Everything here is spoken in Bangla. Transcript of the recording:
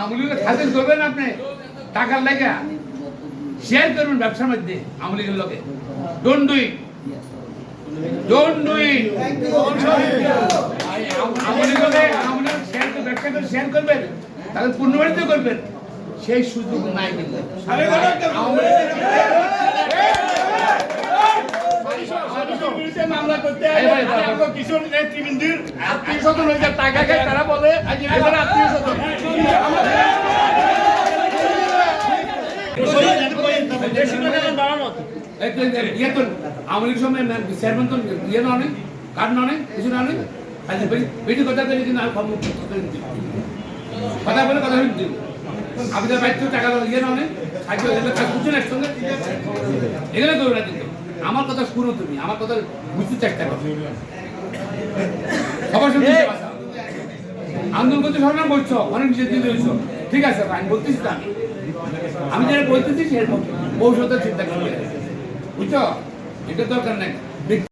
আমলিকে খাতের করবেন আপনি? টাকার লাগা। শেয়ার করবেন ব্যবসার মধ্যে আমলিকের লোকে। Don't do it don't do it আমলিকে আমলিকে শেয়ার করে ব্যবসা করে শেয়ার করবেন। তাহলে পূর্ণবাড়িতে করবেন। সেই সুযোগ নাই কিন্তু। মামলা করতে কিছু নেতৃবৃন্দের আত্মীয় স্বজন খায় তারা বলে এবার আত্মীয় স্বজন ইয়ে তো আমলিক সময় চেয়ারম্যান তো ইয়ে না অনেক কার্ড না অনেক কিছু না আচ্ছা বেটি কথা কিন্তু কথা বলে কথা আপনি তো বাইর টাকা ইয়ে না অনেক সাহায্য এগুলো কাজ বুঝছেন একসঙ্গে এগুলো করবে না কিন্তু। আমার কথা শুনো তুমি আমার কথা বুঝতে চেষ্টা করো। সবার সঙ্গে আন্দোলন করতে সরকার বলছো অনেক নিজের দিন রয়েছো ঠিক আছে আমি বলতেছি আমি যেটা বলতেছি সেরকম ভবিষ্যতের চিন্তা করবে। বুঝছ? এটা দরকার নাই।